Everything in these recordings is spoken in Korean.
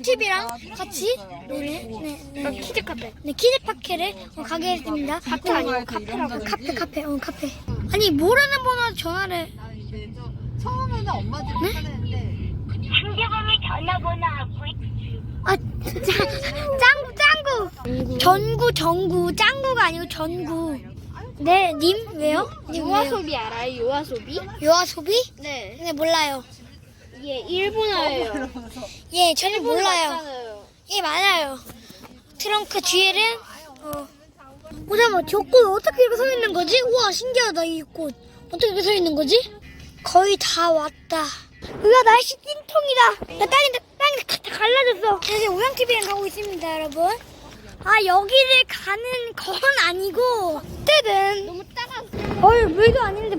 우영TV랑 같이 네네 네, 네. 키즈 카페 네 키즈 파케를 어, 가게 했습니다 카페 아니고 카페라고 카페 카페 어 카페 아니 모르는 번호 전화를 처음에는 엄마들이 네? 찾아냈는데 상대방의 전화번호하고 아 짱, 짱구 짱구 전구 정구 짱구가 아니고 전구 네 님 왜요? 님 왜요? 요아소비 알아요? 요아소비? 요아소비? 네. 네 몰라요 예, 일본어예요. 예 저는 몰라요 맞잖아요. 예 맞아요 트렁크 뒤에는 어 오, 잠깐만 저꽃 어떻게 이렇게 서 있는 거지? 우와 신기하다 이 꽃 어떻게 이렇게 서 있는 거지? 거의 다 왔다 으아 날씨 띵통이다 나 땅이 땅이 다, 다 갈라졌어 그래서 우영TV랑 가고 있습니다 여러분 아 여기를 가는 건 아니고 뜨든 너무 따가워. 어이 물도 아닌데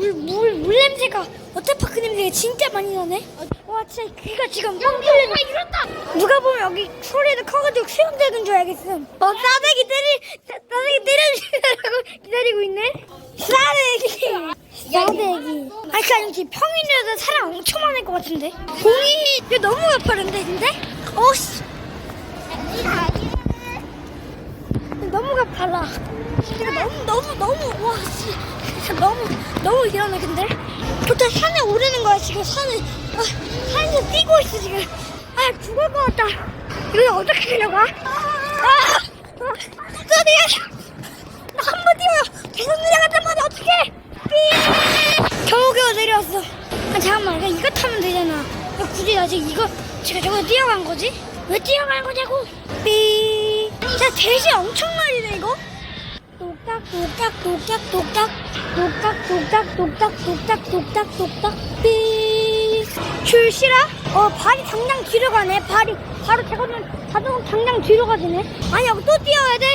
물, 물, 물 냄새가 워터파크 냄새가 진짜 많이 나네? 와 진짜 귀가 지금 뻥 뚫리네. 이렇다 누가 보면 여기 소리도 커가지고 수영장인 줄 알겠음. 어 싸대기 때리 싸- 싸대기 때려주려고 기다리고 있네? 싸대기! 싸대기. 아니 그니까 여기 평일이라도 사람 엄청 많을 것 같은데? 공이 이거 너무 가파른데 근데? 어씨. 너무 가파라 이거 너무 너무 너무 와 씨. 진짜 너무 너무 이러네 근데. 부터 산에 오르는 거야 지금 산을 아, 산에서 뛰고 있어 지금. 아 죽을 것 같다. 이거 어떻게 내려가 아? 드디어 나한 번 뛰어요 계속 내려갔단 말이야 삐. 겨우겨우 내려왔어. 아 잠깐만 이거, 이거 타면 되잖아. 왜 굳이 나 지금 이거 제가 저거 뛰어간 거지? 왜 뛰어간 거냐고. 삐. 진짜 대시 엄청 날리네 이거 똑딱 똑딱 똑딱 똑딱 똑딱 똑딱 똑딱 똑딱 똑딱 삐. 출시라? 어 발이 당장 뒤로 가네. 발이 바로 제거는 자동 당장 뒤로 가지네. 아니 여기 또 뛰어야 돼?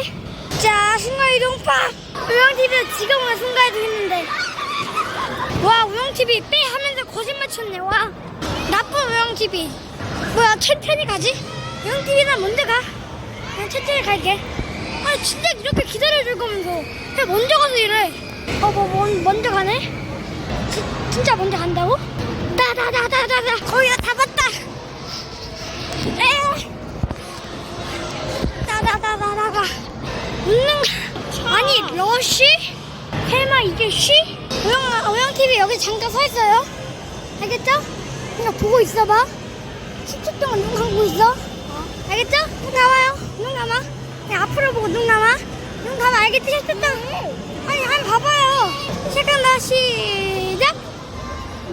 자 순간이동 팍 우영TV 지금 오늘 순간이동 했는데. 와 우영TV 빼 하면서 거짓말 쳤네. 와 나쁜 우영TV. 뭐야 천천히 가지? 우영TV나 먼저 가? 그냥 천천히 갈게 아 진짜 이렇게 기다려줄 거면서 그냥 먼저 가서 이래 어뭐 먼저 가네 지, 진짜 먼저 간다고? 따다다다다다 거의 다 봤다 에 따다다다다가 웃는 거 아니 러쉬? 설마 이게 쉬? 오영, 오영TV 여기 잠깐 서 있어요 알겠죠? 그냥 보고 있어봐 10초 동안 눈 감고 있어 알겠죠? 앞으로 보고 눈 감아? 눈 감아. 알겠지? 10초 동안 아니 한 번 봐봐요. 시작한다. 시작.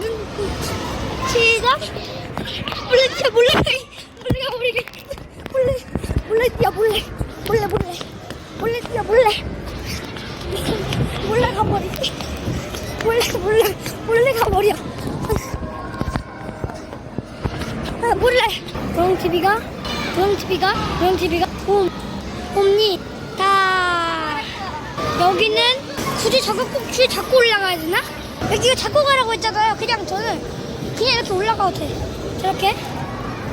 눈 시작. 몰래 뛰어 몰래 가 몰래 가 몰래 가 몰래 뛰어 몰래. 몰래 몰래. 몰래 뛰어 몰래. 몰래 가버리. 몰래 몰래 몰래 가버려. 아, 몰래. 도영 TV가? 도영 TV가? 도영 TV가? 홈 홈니 다 여기는 굳이 줄 잡고 올라가야 되나? 여기가 잡고 가라고 했잖아요. 그냥 저는 그냥 이렇게 올라가도 돼. 저렇게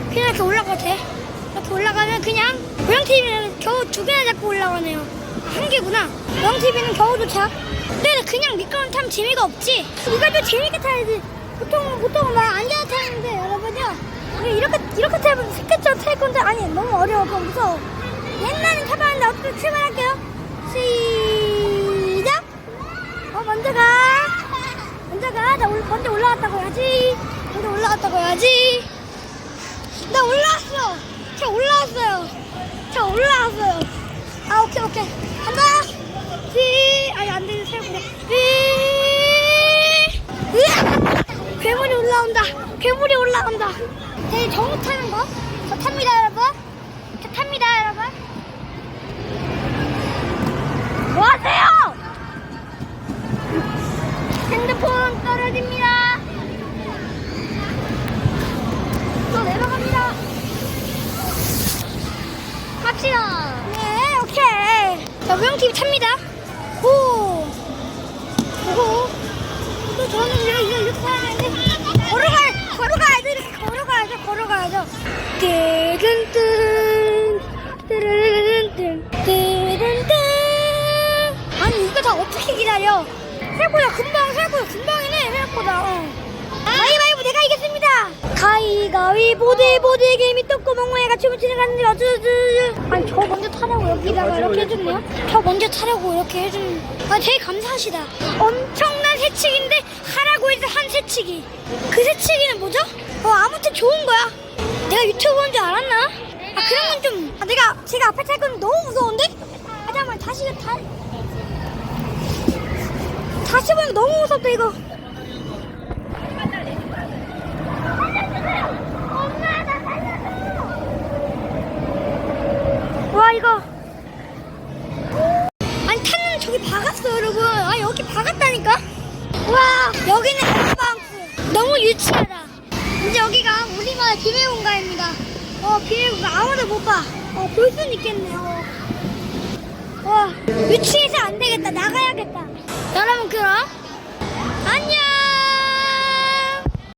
그냥 이렇게 올라가도 돼. 이렇게 올라가면 그냥 고양 TV는 겨우 두 개나 잡고 올라가네요. 아, 한 개구나. 고양 TV는 겨우 도착. 근데 그냥 미끄럼 타면 재미가 없지. 이걸 좀 재밌게 타야지. 보통 보통 막 앉아서 타는데 여러분요. 이렇게 이렇게 타면 스케쳐 탈 건데 아니 너무 어려워. 그거 무서워. 옛날엔 타봤는데 어떻게 출발할게요. 시작. 어 먼저 가. 먼저 가. 나 올- 먼저 올라갔다고 해야지. 먼저 올라갔다고 해야지. 나 올라왔어. 저 올라왔어요. 저 올라왔어요. 아 오케이 오케이. 간다. 시. 아니 안 되는 세구나. 시. 으악! 괴물이 올라온다. 괴물이 올라온다. 네, 정우 타는 거. 저 탑니다 여러분. 저 탑니다 여러분. 뭐 하세요? 핸드폰 떨어집니다. 또 내려갑니다. 갑시다. 네, 오케이. 자, 우영TV 탑니다. 오. 오고. 또 저는 이렇게, 이렇게, 하는데. 걸어가, 걸어가야죠. 이렇게 걸어가야죠. 걸어가야죠. 띠근뜬. 띠르르른뜬. 띠른뜬. 아니, 이거 다 어떻게 기다려? 해보야, 금방, 해보야, 금방이네, 생각보다. 어. 가위바위보 내가 이 겼습니다. 가위가위보 대보 대 개미 떡국 있고 멍멍이가 춤을 추는 가는데 어쩌저쩌 아니 저 먼저 타라고 여기다가 이렇게 해줬네요 저 먼저 타라고 이렇게 해주는 아 되게 감사하시다 엄청난 새치기인데 하라고 해서 한 새치기 그 새치기는 뭐죠? 어 아무튼 좋은 거야 내가 유튜버인 줄 알았나? 아 그런 건 좀 아, 내가 제가 앞에 탈 건 너무 무서운데? 아 잠깐만 다시 탈 다시 보니까 너무 무섭다 이거 와 이거. 아니 타는 저기 박았어 여러분. 아 여기 박았다니까. 와 여기는 엠방스 너무 유치하다. 이제 여기가 우리마을 비밀공간입니다. 어 비밀공간. 아무도 못봐어볼 수는 있겠네요 와 유치해서 안 되겠다. 나가야겠다. 여러분 그럼? 안녕